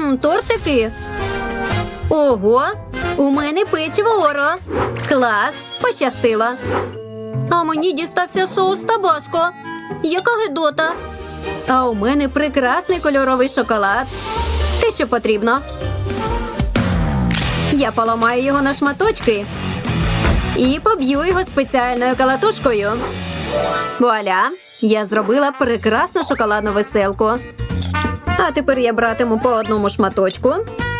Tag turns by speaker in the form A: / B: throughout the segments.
A: Ммм, тортики. Ого, у мене печиво оро. Клас, пощастило. А мені дістався соус табаско. Яка гидота. А у мене прекрасний кольоровий шоколад. Те, що потрібно. Я поламаю його на шматочки і поб'ю його спеціальною калатушкою. Вуаля! Я зробила прекрасну шоколадну веселку. А тепер я братиму по одному шматочку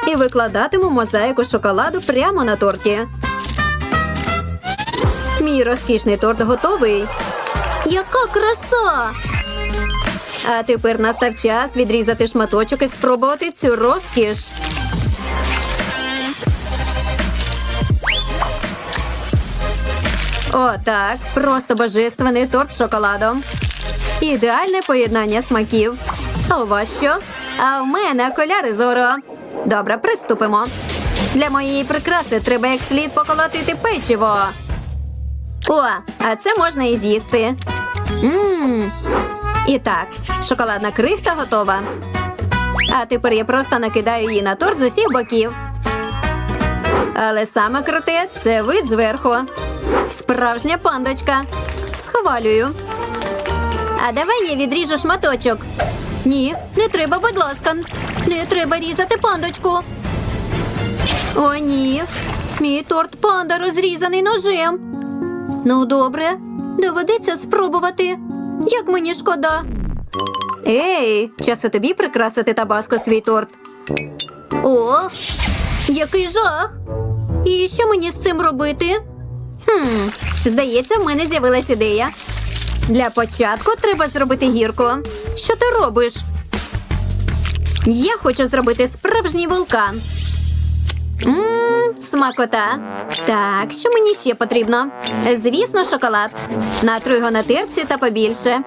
A: і викладатиму мозаїку шоколаду прямо на торті. Мій розкішний торт готовий. Яка краса! А тепер настав час відрізати шматочок і спробувати цю розкіш. О, так, просто божественний торт з шоколадом. Ідеальне поєднання смаків. У вас що? А в мене окуляри зоро. Добре, приступимо. Для моєї прикраси треба як слід поколотити печиво. О, а це можна і з'їсти. Мм. І так, шоколадна крихта готова. А тепер я просто накидаю її на торт з усіх боків. Але саме круте це вид зверху. Справжня пандочка. Схвалюю. А давай я відріжу шматочок. Ні, не треба, будь ласка. Не треба різати пандочку. О, ні. Мій торт панда розрізаний ножем. Ну, добре, доведеться спробувати. Як мені шкода. Ей, час і тобі прикрасити табаско свій торт. О, який жах! І що мені з цим робити? Хм, здається, в мене з'явилась ідея. Для початку треба зробити гірку. Що ти робиш? Я хочу зробити справжній вулкан. Ммм, смакота. Так, що мені ще потрібно? Звісно, шоколад. Натру його на терці та побільше.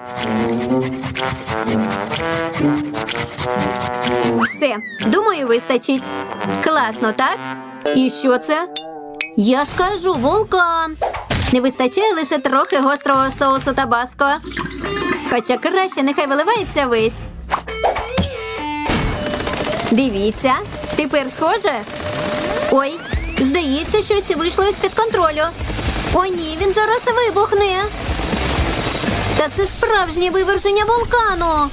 A: Все, думаю, вистачить. Класно, так? І що це? Я ж кажу, вулкан. Не вистачає лише трохи гострого соусу табаско. Хоча краще нехай виливається весь. Дивіться, тепер схоже. Ой, здається, щось вийшло із-під контролю. О, ні, він зараз вибухне. Та це справжнє виверження вулкану.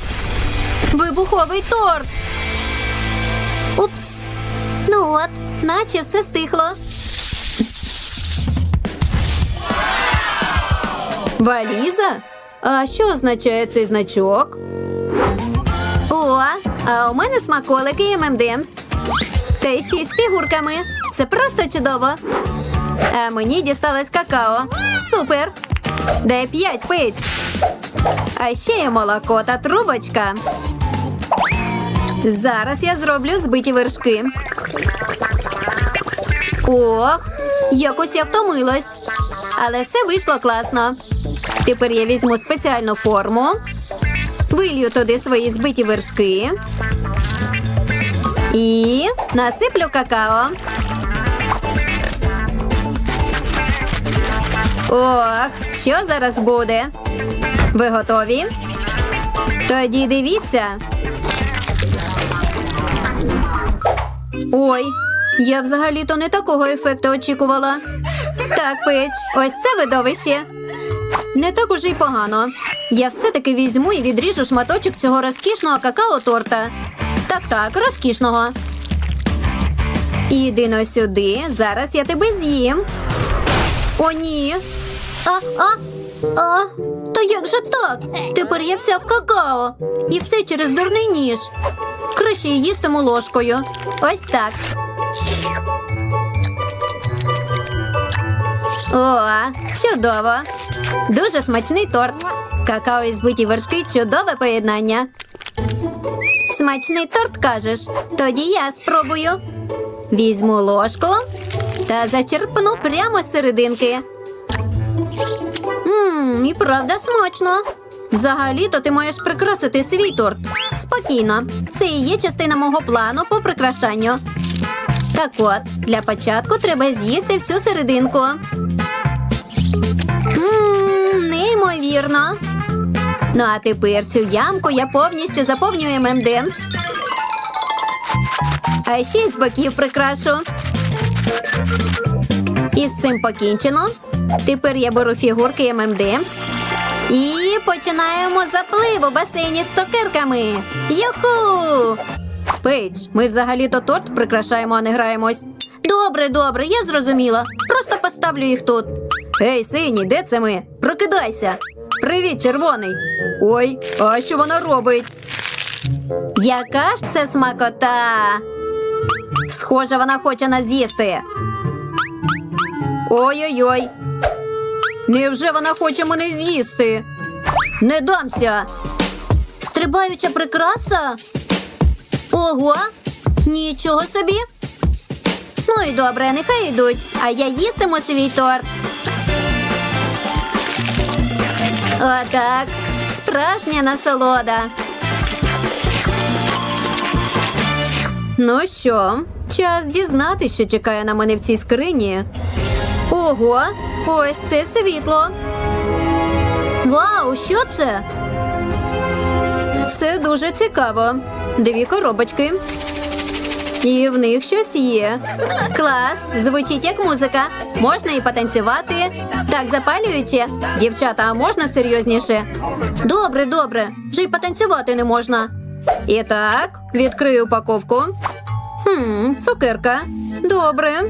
A: Вибуховий торт. Упс. Ну от, наче все стихло. Валіза? А що означає цей значок? О, а у мене смаколики і ММДМС. Та ще й з фігурками. Це просто чудово. А мені дісталось какао. Супер! Дай п'ять пич. А ще є молоко та трубочка. Зараз я зроблю збиті вершки. Ох, якось я втомилась. Але все вийшло класно. Тепер я візьму спеціальну форму, вилью туди свої збиті вершки і насиплю какао. Ох, що зараз буде? Ви готові? Тоді дивіться. Ой, я взагалі-то не такого ефекту очікувала. Так, пич, ось це видовище. Не так уже й погано. Я все-таки візьму і відріжу шматочок цього розкішного какао-торта. Так, так, розкішного. Іди но сюди. Зараз я тебе з'їм. О, ні. А, а, а. Та як же так? Тепер я вся в какао. І все через дурний ніж. Краще я їстиму ложкою. Ось так. О, чудово! Дуже смачний торт. Какао і збиті вершки чудове поєднання. Смачний торт кажеш? Тоді я спробую. Візьму ложку та зачерпну прямо з серединки. Ммм, і правда смачно. Взагалі-то ти маєш прикрасити свій торт. Спокійно. Це і є частина мого плану по прикрашанню. Так от, для початку треба з'їсти всю серединку. Неймовірно. Ну, а тепер цю ямку я повністю заповнюю ММДМС. А ще з боків прикрашу. І з цим покінчено. Тепер я беру фігурки ММДМС. І починаємо заплив у басейні з цукерками. Юху! Пейдж, ми взагалі-то торт прикрашаємо, а не граємось. Добре, добре, я зрозуміла. Просто поставлю їх тут. Ей, синій, де це ми? Прокидайся. Привіт, червоний. Ой, а що вона робить? Яка ж це смакота? Схоже, вона хоче нас з'їсти. Ой-ой-ой. Невже вона хоче мене з'їсти? Не дамся. Стрибаюча прикраса? Ого, нічого собі. Ну і добре, нехай йдуть, а я їстиму свій торт. Отак, справжня насолода. Ну що, час дізнатися, що чекає на мене в цій скрині. Ого, ось це світло. Вау, що це? Це дуже цікаво. Дві коробочки. І в них щось є. Клас, звучить як музика. Можна і потанцювати. Так запалююче. Дівчата, а можна серйозніше? Добре, добре. Вже й потанцювати не можна. І так, відкрию упаковку. Хм, цукерка. Добре.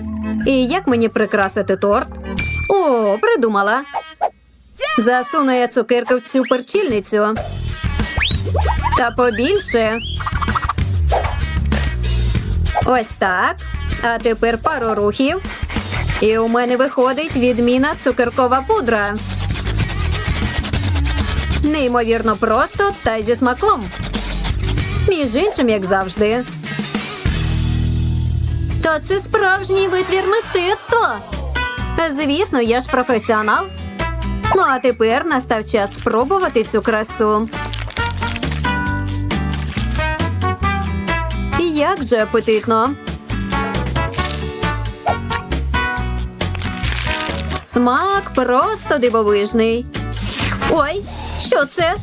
A: І як мені прикрасити торт? О, придумала. Засуну я цукерку в цю перчильницю. Та побільше. Ось так. А тепер пару рухів. І у мене виходить відміна цукеркова пудра. Неймовірно просто та й зі смаком. Між іншим, як завжди. Та це справжній витвір мистецтва. Звісно, я ж професіонал. Ну а тепер настав час спробувати цю красу. Як же апетитно. Смак просто дивовижний. Ой, що це?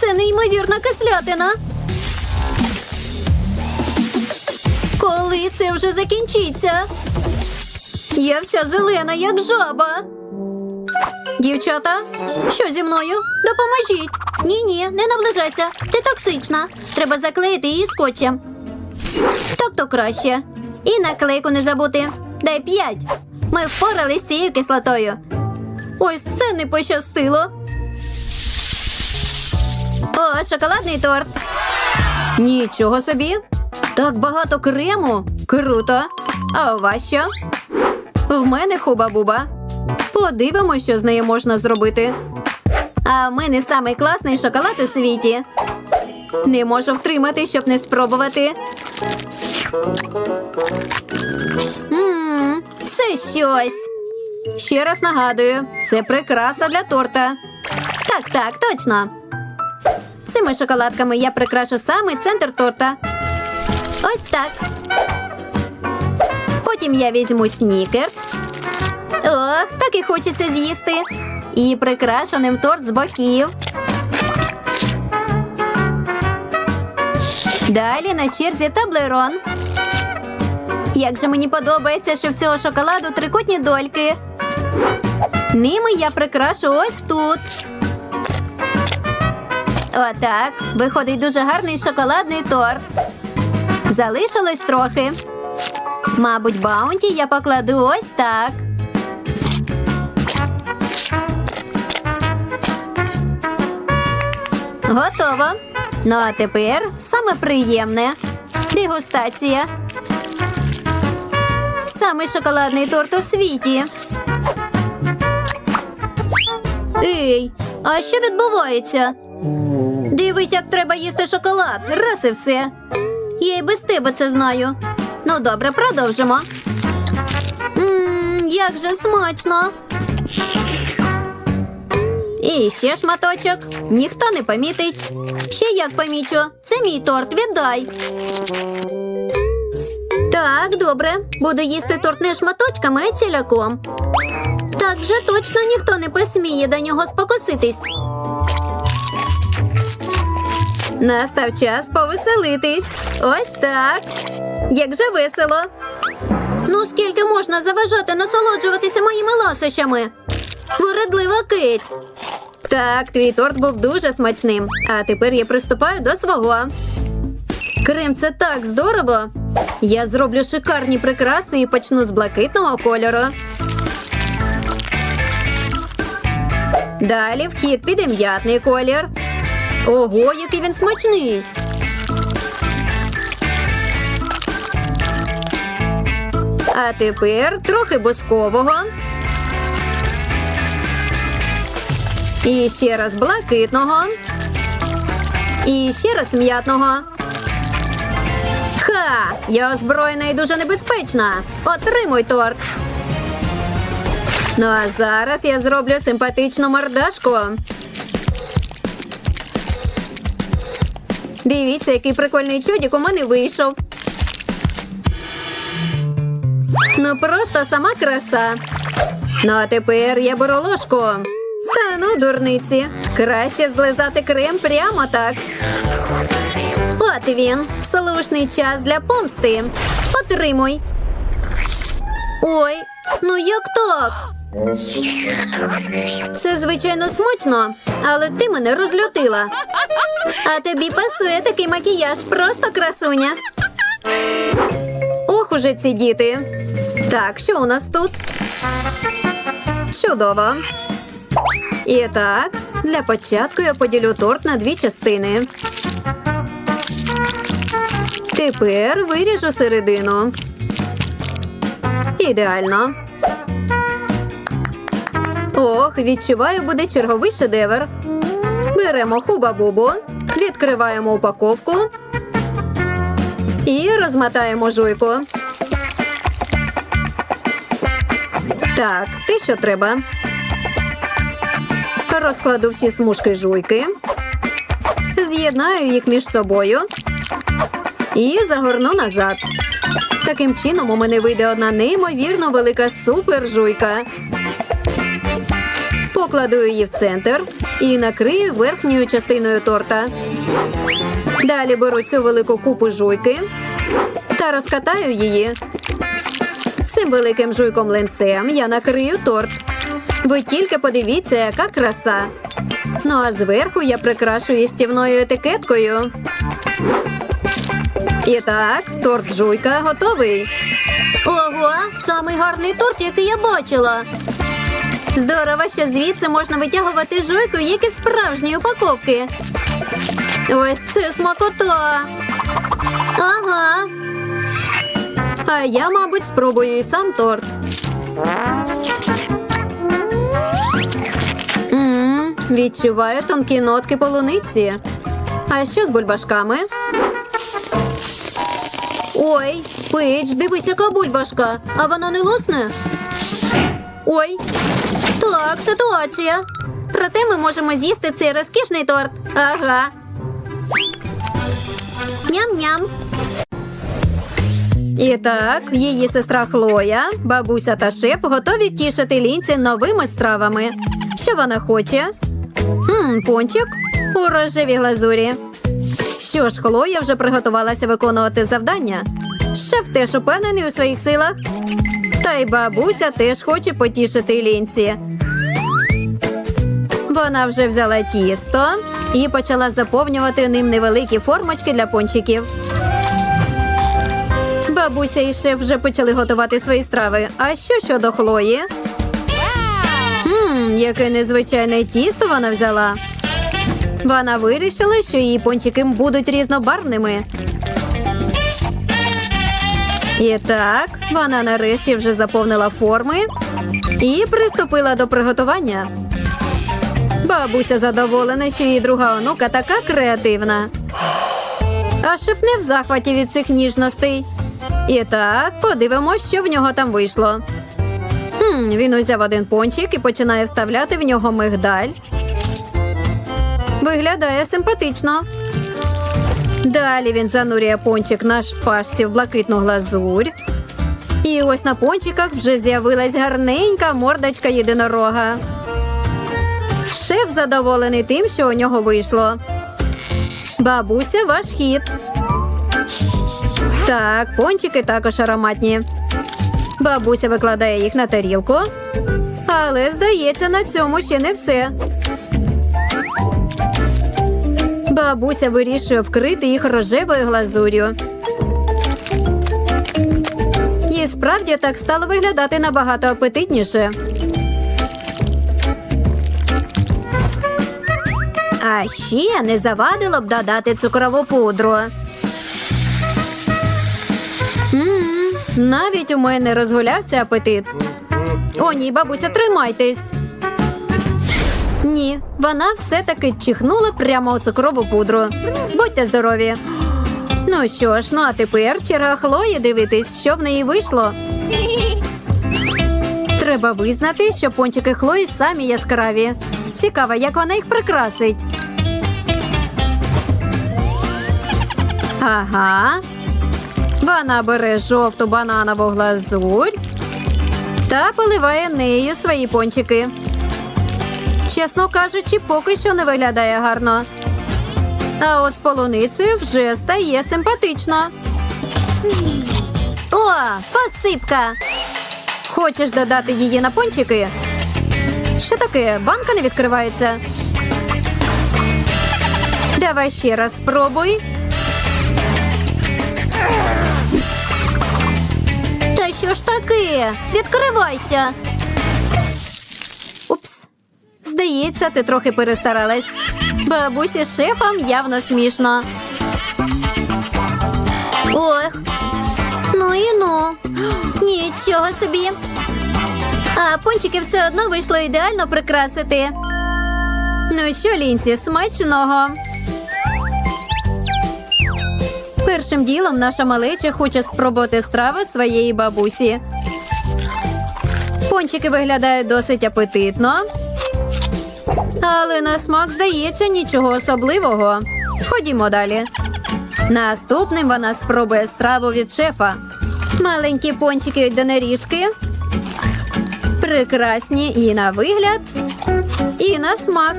A: Це неймовірна кислятина. Коли це вже закінчиться? Я вся зелена, як жаба. Дівчата, що зі мною? Допоможіть. Ні, ні, не наближайся. Ти токсична. Треба заклеїти її скотчем. Так то краще. І наклейку не забути. Дай п'ять. Ми впорались з цією кислотою. Ось це не пощастило. О, шоколадний торт. Нічого собі. Так багато крему. Круто. А у вас що? В мене хуба-буба. Подивимось, що з нею можна зробити. А в мене самий класний шоколад у світі. Не можу втримати, щоб не спробувати. Ммм, це щось. Ще раз нагадую, це прикраса для торта. Так, так, точно. Цими шоколадками я прикрашу саме центр торта. Ось так. Потім я візьму снікерс. Ох, так і хочеться з'їсти. І прикрашу ним торт з боків. Далі на черзі таблерон. Як же мені подобається, що в цього шоколаду трикутні дольки. Ними я прикрашу ось тут. Отак. Виходить дуже гарний шоколадний торт. Залишилось трохи. Мабуть, баунті я покладу ось так. Готово. Ну а тепер саме приємне. Дегустація. Самий шоколадний торт у світі. Ей, а що відбувається? Дивись, як треба їсти шоколад. Раз і все. Я й без тебе це знаю. Ну, добре, продовжимо. Ммм, як же смачно. І ще шматочок. Ніхто не помітить. Ще як помічу. Це мій торт, віддай. Так, добре. Буду їсти торт не шматочками, а ціляком. Так вже точно ніхто не посміє до нього спокуситись. Настав час повеселитись. Ось так. Як же весело. Ну, скільки можна заважати насолоджуватися моїми ласощами? Вередлива Кейт. Так, твій торт був дуже смачним. А тепер я приступаю до свого. Крем, це так здорово. Я зроблю шикарні прикраси і почну з блакитного кольору. Далі в хід піде м'ятний колір. Ого, який він смачний. А тепер трохи бускового. І ще раз блакитного. І ще раз м'ятного. Ха! Я озброєна і дуже небезпечна. Отримуй торт. Ну а зараз я зроблю симпатичну мордашку. Дивіться, який прикольний чудік у мене вийшов. Ну просто сама краса. Ну а тепер я беру ложку. Та ну, дурниці. Краще злизати крем прямо так. От він. Слушний час для помсти. Отримуй. Ой, ну як так? Це звичайно смачно, але ти мене розлютила. А тобі пасує такий макіяж, просто красуня. Ох уже ці діти. Так, що у нас тут? Чудово. І так, для початку я поділю торт на дві частини. Тепер виріжу середину. Ідеально. Ох, відчуваю, буде черговий шедевр. Беремо хуба-бубу, відкриваємо упаковку і розмотаємо жуйку. Так, те, що треба. Розкладу всі смужки жуйки, з'єднаю їх між собою і загорну назад. Таким чином у мене вийде одна неймовірно велика супержуйка. Покладу її в центр і накрию верхньою частиною торта. Далі беру цю велику купу жуйки та розкатаю її. Цим великим жуйком ленцем я накрию торт. Ви тільки подивіться, яка краса. Ну а зверху я прикрашу їстівною етикеткою. І так, торт жуйка готовий. Ого, самий гарний торт, який я бачила. Здорово, що звідси можна витягувати жуйку, як із справжньої упаковки. Ось це смакота. Ага. А я, мабуть, спробую і сам торт. Відчуваю тонкі нотки полуниці. А що з бульбашками? Ой, Пейдж, дивись, яка бульбашка. А вона не лусне? Ой. Так, ситуація. Проте ми можемо з'їсти цей розкішний торт. Ага. Ням-ням. І так, її сестра Хлоя, бабуся та шеф готові тішити лінці новими стравами. Що вона хоче? Хм, пончик у рожевій глазурі. Що ж, Хлоя вже приготувалася виконувати завдання. Шеф теж упевнений у своїх силах. Та й бабуся теж хоче потішити лінці. Вона вже взяла тісто і почала заповнювати ним невеликі формочки для пончиків. Бабуся і шеф вже почали готувати свої страви. А що щодо Хлої? Яке незвичайне тісто вона взяла. Вона вирішила, що її пончики будуть різнобарвними. І так, вона нарешті вже заповнила форми і приступила до приготування. Бабуся задоволена, що її друга онука така креативна. А шеф не в захваті від цих ніжностей. І так, подивимось, що в нього там вийшло. Хм, він узяв один пончик і починає вставляти в нього мигдаль. Виглядає симпатично. Далі він занурює пончик на шпажці в блакитну глазурь. І ось на пончиках вже з'явилась гарненька мордочка єдинорога. Шеф задоволений тим, що у нього вийшло. Бабуся, ваш хід. Так, пончики також ароматні. Бабуся викладає їх на тарілку. Але, здається, на цьому ще не все. Бабуся вирішує вкрити їх рожевою глазур'ю. І справді так стало виглядати набагато апетитніше. А ще не завадило б додати цукрову пудру. м навіть у мене розгулявся апетит. О, ні, бабуся, тримайтесь. Ні, вона все-таки чихнула прямо у цукрову пудру. Будьте здорові. Ну що ж, ну а тепер черга Хлої дивитись, що в неї вийшло. Треба визнати, що пончики Хлої самі яскраві. Цікаво, як вона їх прикрасить. Ага. Вона бере жовту бананову глазурь та поливає нею свої пончики. Чесно кажучи, поки що не виглядає гарно. А от з полуницею вже стає симпатично. О, посипка! Хочеш додати її на пончики? Що таке? Банка не відкривається. Давай ще раз спробуй. Що ж таке? Відкривайся. Упс. Здається, ти трохи перестаралась. Бабусі з явно смішно. Ох. Ну і ну. Нічого собі. А пончики все одно вийшло ідеально прикрасити. Ну що, лінці, смачного. Першим ділом наша малеча хоче спробувати страви своєї бабусі. Пончики виглядають досить апетитно. Але на смак здається нічого особливого. Ходімо далі. Наступним вона спробує страву від шефа. Маленькі пончики донеріжки. Прекрасні і на вигляд, і на смак.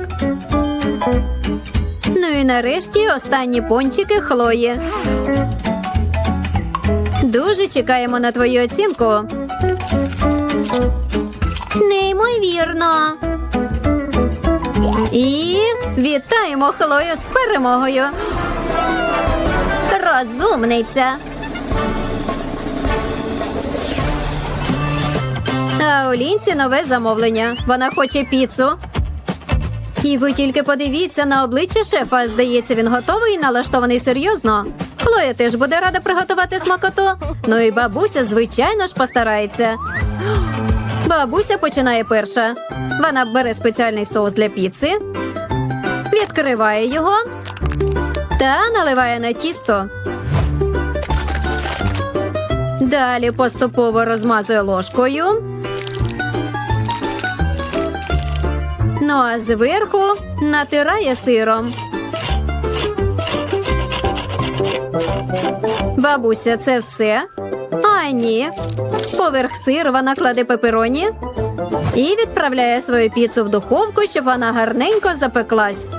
A: Ну і нарешті останні пончики Хлої. Дуже чекаємо на твою оцінку. Неймовірно. І вітаємо Хлою з перемогою. Розумниця. А у Лінці нове замовлення. Вона хоче піцу. І ви тільки подивіться на обличчя шефа. Здається, він готовий і налаштований серйозно. Хлоя теж буде рада приготувати смакоту. Ну і бабуся, звичайно ж, постарається. Бабуся починає перша. Вона бере спеціальний соус для піци, відкриває його та наливає на тісто. Далі поступово розмазує ложкою. Ну а зверху натирає сиром. Бабуся, це все? А ні. Поверх сиру вона кладе пепероні і відправляє свою піцу в духовку, щоб вона гарненько запеклась.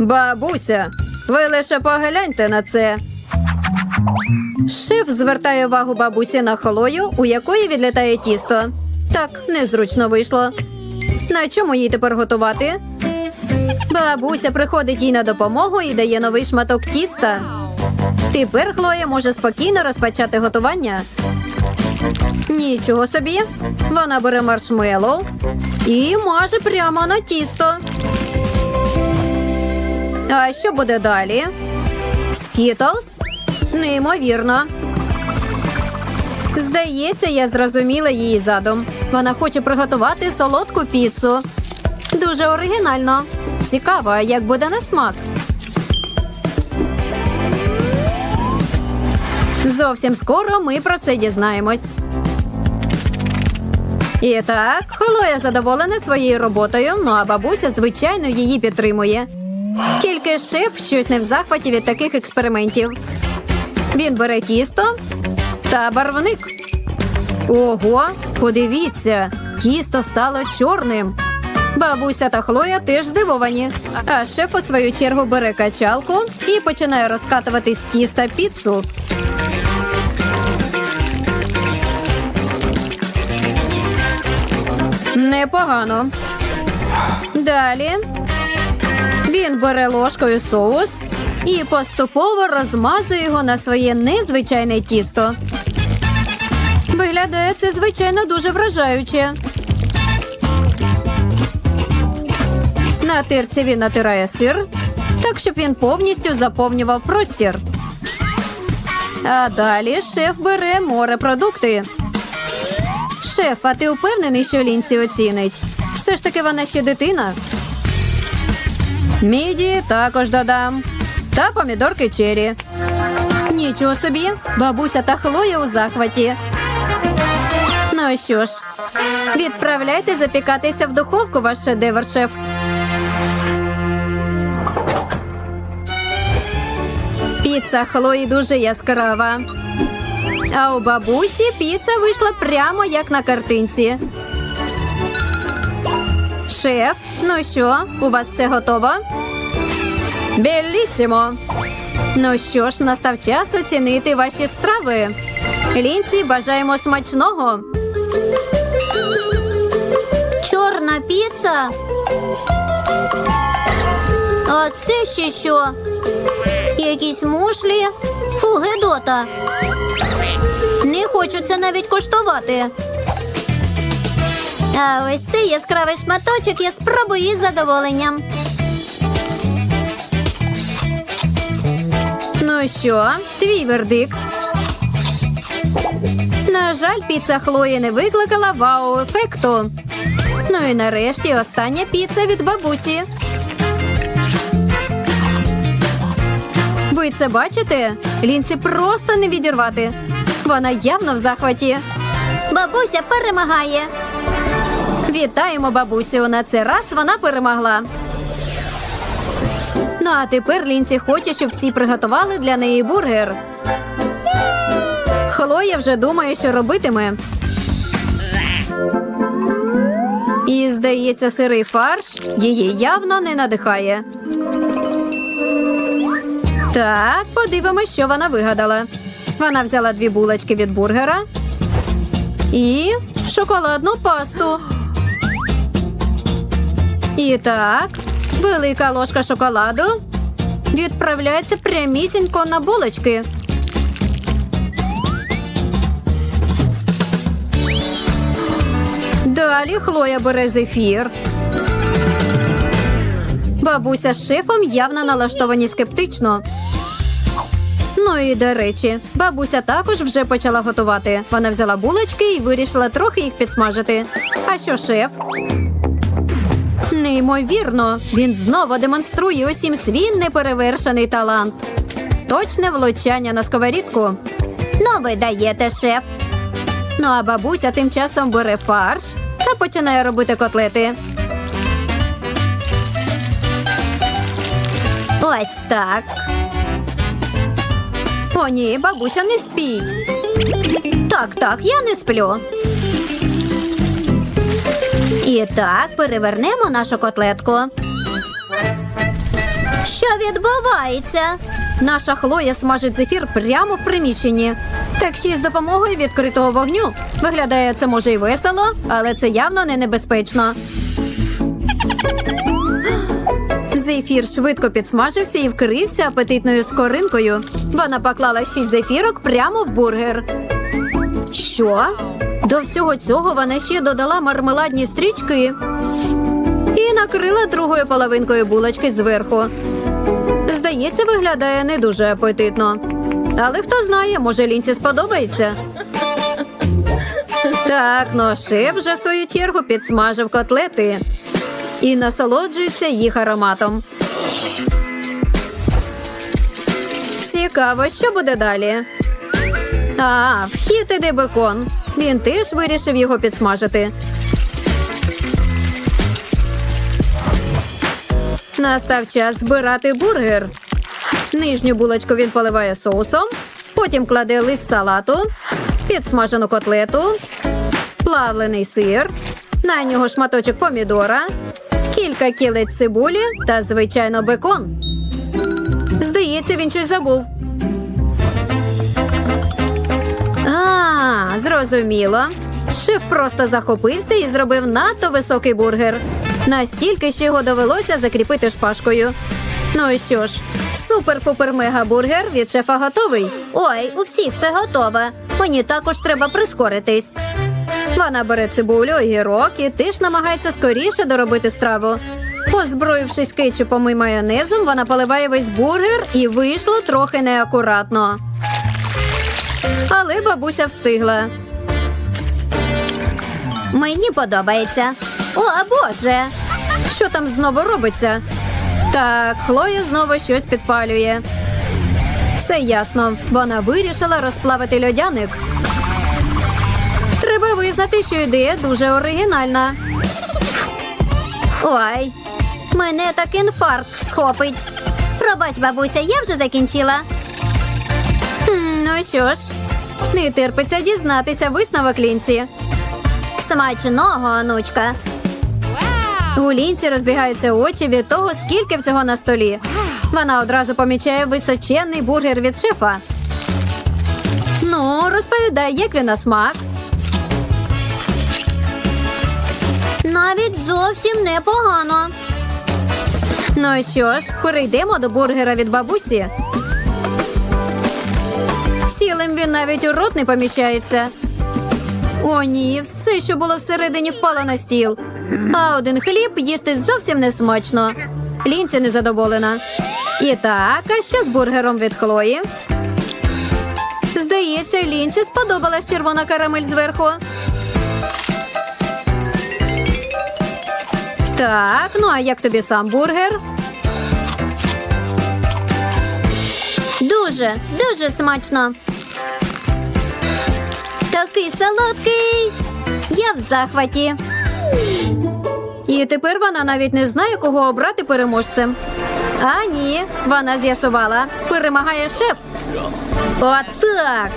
A: Бабуся, ви лише погляньте на це. Шеф звертає увагу бабусі на холою, у якої відлітає тісто. Так, незручно вийшло. На чому їй тепер готувати? Бабуся приходить їй на допомогу і дає новий шматок тіста. Тепер Хлоя може спокійно розпочати готування. Нічого собі. Вона бере маршмеллоу і маже прямо на тісто. А що буде далі? Скітлз? Неймовірно. Здається, я зрозуміла її задум. Вона хоче приготувати солодку піцу. Дуже оригінально. Цікаво, як буде на смак. Зовсім скоро ми про це дізнаємось. І так, Хлоя задоволена своєю роботою, ну а бабуся, звичайно, її підтримує. Тільки шеф щось не в захваті від таких експериментів. Він бере тісто та барвник. Ого, подивіться, тісто стало чорним. Бабуся та Хлоя теж здивовані. А шеф у свою чергу бере качалку і починає розкатувати з тіста піцу. Непогано. Далі він бере ложкою соус і поступово розмазує його на своє незвичайне тісто. Виглядає це, звичайно, дуже вражаюче. На тирці він натирає сир, так щоб він повністю заповнював простір. А далі шеф бере морепродукти. Шеф, а ти впевнений, що лінці оцінить? Все ж таки вона ще дитина. Міді також додам. Та помідорки чері. Нічого собі, бабуся та Хлоя у захваті. Ну що ж, відправляйте запікатися в духовку ваш шедевр, шеф. Піца Хлої дуже яскрава. А у бабусі піца вийшла прямо як на картинці. Шеф, ну що, у вас все готово? Белісімо. Ну що ж, настав час оцінити ваші страви. Лінці бажаємо смачного.
B: Чорна піца. А це ще що? Якісь мушлі? Фу, гедота. Не хочу це навіть коштувати. А ось цей яскравий шматочок я спробую із задоволенням.
A: Ну що, твій вердикт? На жаль, піца Хлої не викликала вау-ефекту. Ну і нарешті остання піца від бабусі. Ви це бачите? Лінці просто не відірвати. Вона явно в захваті.
B: Бабуся перемагає.
A: Вітаємо бабусю. На цей раз вона перемогла. Ну а тепер Лінці хоче, щоб всі приготували для неї бургер. Хлоя вже думає, що робитиме. І, здається, сирий фарш її явно не надихає. Так, подивимось, що вона вигадала. Вона взяла дві булочки від бургера і шоколадну пасту. І так, велика ложка шоколаду відправляється прямісінько на булочки. Далі Хлоя бере зефір. Бабуся з шефом явно налаштовані скептично. Ну і до речі, бабуся також вже почала готувати. Вона взяла булочки і вирішила трохи їх підсмажити. А що шеф? Неймовірно, він знову демонструє усім свій неперевершений талант. Точне влучання на сковорідку.
B: Ну, ви даєте, шеф.
A: Ну а бабуся тим часом бере фарш та починає робити котлети.
B: Ось так.
A: О, ні, бабуся не спіть.
B: Так, так, я не сплю. І так, перевернемо нашу котлетку. Що відбувається?
A: Наша Хлоя смажить зефір прямо в приміщенні. Так ще й з допомогою відкритого вогню. Виглядає це може й весело, але це явно не небезпечно. Зефір швидко підсмажився і вкрився апетитною скоринкою. Вона поклала шість зефірок прямо в бургер. Що? До всього цього вона ще додала мармеладні стрічки і накрила другою половинкою булочки зверху. Здається, виглядає не дуже апетитно. Але хто знає, може лінці сподобається. Так, ну шеф вже в свою чергу підсмажив котлети і насолоджується їх ароматом. Цікаво, що буде далі. А, вхід іде бекон. Він теж вирішив його підсмажити. Настав час збирати бургер. Нижню булочку він поливає соусом, потім кладе лист салату, підсмажену котлету, плавлений сир, на нього шматочок помідора, кілька кілець цибулі та, звичайно, бекон. Здається, він щось забув. А, зрозуміло. Шеф просто захопився і зробив надто високий бургер. Настільки, що його довелося закріпити шпажкою. Ну і що ж, супер-пупер-мега-бургер від шефа готовий.
B: Ой, у всіх все готове. Мені також треба прискоритись.
A: Вона бере цибулю, огірок і теж намагається скоріше доробити страву. Озброївшись кетчупом і майонезом, вона поливає весь бургер і вийшло трохи неакуратно. Але бабуся встигла.
B: Мені подобається. О, Боже!
A: Що там знову робиться? Так, Хлоя знову щось підпалює. Все ясно. Вона вирішила розплавити льодяник. Треба визнати, що ідея дуже оригінальна.
B: Ой, мене так інфаркт схопить. Пробач, бабуся, я вже закінчила.
A: Ну що ж, не терпиться дізнатися висновок лінці.
B: Смачного, онучка.
A: У лінці розбігаються очі від того, скільки всього на столі. Вона одразу помічає височенний бургер від шефа. Ну, розповідай, як він на смак.
B: Навіть зовсім непогано.
A: Ну що ж, перейдемо до бургера від бабусі. Цілим він навіть у рот не поміщається. О, ні, все, що було всередині, впало на стіл. А один хліб їсти зовсім не смачно. Лінці незадоволена. І так, а що з бургером від Хлої? Здається, Лінці сподобалась червона карамель зверху. Так, ну а як тобі сам бургер?
B: Дуже, дуже смачно. Такий солодкий. Я в захваті.
A: І тепер вона навіть не знає, кого обрати переможцем. А ні, вона з'ясувала. Перемагає шеф. Отак.